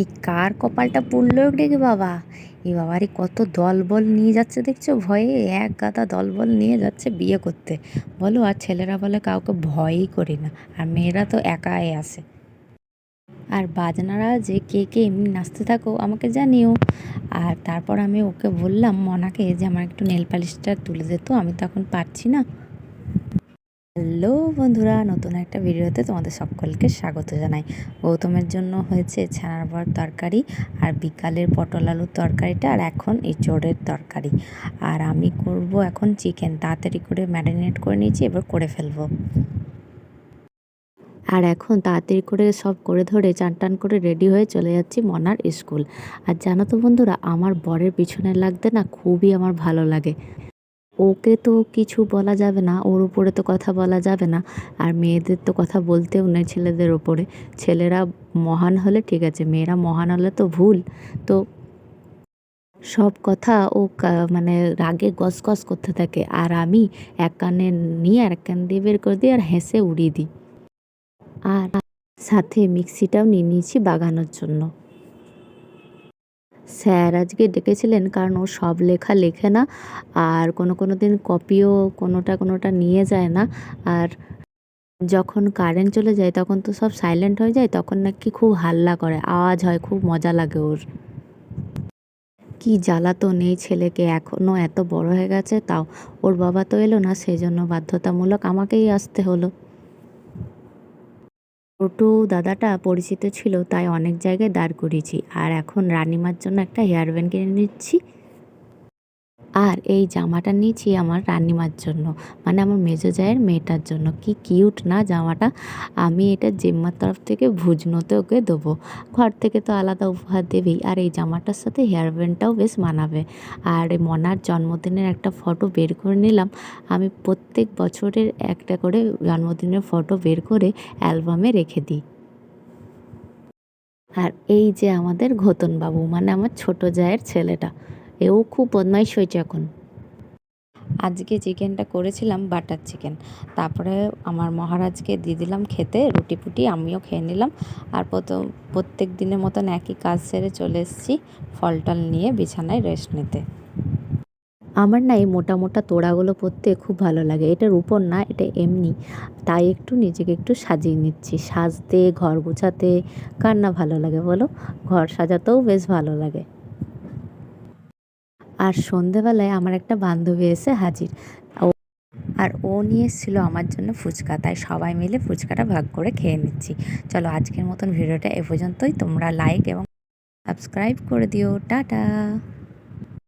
এই কার কপালটা পুড়লো রে বাবা? এ বাবারে কত দলবল নিয়ে যাচ্ছে দেখছ? ভয়ে এক গাদা দলবল নিয়ে যাচ্ছে বিয়ে করতে। বলো, আর ছেলেরা বলে কাউকে ভয়ই করি না, আর মেয়েরা তো একাই আসে আর বাজনারা যে কে কে এমনি নাচতে থাকো, আমাকে জানিও। আর তারপর আমি ওকে বললাম, মনাকে যে আমার একটু নেল পালিশটা তুলে দিত আমি তো এখন পারছি না। হ্যালো বন্ধুরা, নতুন একটা ভিডিওতে তোমাদের সকলকে স্বাগত জানাই। গৌতমের জন্য হয়েছে ছানার বর তরকারি আর বিকালের পটল আলুর তরকারিটা আর এখন এই এঁচোড়ের তরকারি। আর আমি করব এখন চিকেন, তাড়াতাড়ি করে ম্যারিনেট করে নিয়েছি, এবার করে ফেলব। আর এখন তাড়াতাড়ি করে সব করে ধরে চান টান করে রেডি হয়ে চলে যাচ্ছি মনার স্কুল। আর জানো তো বন্ধুরা, আমার বরের পিছনে লাগতে না খুবই আমার ভালো লাগে। ওকে তো কিছু বলা যাবে না, ওর উপরে তো কথা বলা যাবে না। আর মেয়েদের তো কথা বলতেও নেই ছেলেদের ওপরে ছেলেরা মহান হলে ঠিক আছে, মেয়েরা মহান হলে তো ভুল। তো সব কথা ও মানে রাগে গস গস করতে থাকে। আর আমি এক কানে নিয়ে আর এক কান দিয়ে বের করে দিই আর হেসে উড়িয়ে দিই। আর সাথে মিক্সিটাও নিয়ে নিয়েছি বাগানোর জন্য। স্যার আজকে ডেকেছিলেন কারণ ও সব লেখা লেখে না আর কোনো কোনো দিন কপিও কোনোটা কোনোটা নিয়ে যায় না। আর যখন কারেন্ট চলে যায় তখন তো সব সাইলেন্ট হয়ে যায়, তখন নাকি খুব হাল্লা করে, আওয়াজ হয়, খুব মজা লাগে ওর। কি জ্বালাতন এই ছেলেকে এখনও এত বড় হয়ে গেছে, তাও। ওর বাবা তো এলো না সেই জন্য বাধ্যতামূলক আমাকেই আসতে হলো। ছোটো দাদাটা পরিচিত ছিল, তাই অনেক জায়গায় দাঁড় করিয়েছি। আর এখন রানিমার জন্য একটা হেয়ার ব্যান্ড কিনে নিচ্ছি। আর এই জামাটা নিয়েছি আমার রান্নিমার জন্য। মানে আমার মেজো জায়ের মেয়েটার জন্য। কি কিউট না জামাটা। আমি এটা জিম্মার তরফ থেকে ভুজনোতে ওকে দেবো। ঘর থেকে তো আলাদা উপহার দেবেই। আর এই জামাটার সাথে হেয়ার ব্যান্ডটাও বেশ মানাবে। আর মনার জন্মদিনের একটা ফটো বের করে নিলাম। আমি প্রত্যেক বছরের একটা করে জন্মদিনের ফটো বের করে অ্যালবামে রেখে দিই। আর এই যে আমাদের ঘতনবাবু মানে আমার ছোটো জায়ের ছেলেটা। এও খুব বদমাইশ হয়েছে এখন। আজকে চিকেনটা করেছিলাম বাটার চিকেন। তারপরে আমার মহারাজকে দিয়ে দিলাম খেতে রুটি ফুটি আমিও খেয়ে নিলাম। আর প্রথম প্রত্যেক দিনের মতন একই কাজ সেরে চলে এসেছি ফল টল নিয়ে বিছানায় রেস্ট নিতে। আমার না এই মোটা মোটা তোড়াগুলো পরতে খুব ভালো লাগে। এটার উপর না এটা এমনি। তাই একটু নিজেকে একটু সাজিয়ে নিচ্ছি। সাজতে ঘর গোছাতে কার না ভালো লাগে বলো? ঘর সাজাতেও বেশ ভালো লাগে। আর সন্ধেবেলায় আমার একটা বান্ধবী এসে হাজির। আর ও নিয়ে এসেছিল আমার জন্য ফুচকা, তাই সবাই মিলে ফুচকাটা ভাগ করে খেয়ে নিচ্ছি। চলো আজকের মতন ভিডিওটা এ পর্যন্তই, তোমরা লাইক এবং সাবস্ক্রাইব করে দিও। টাটা!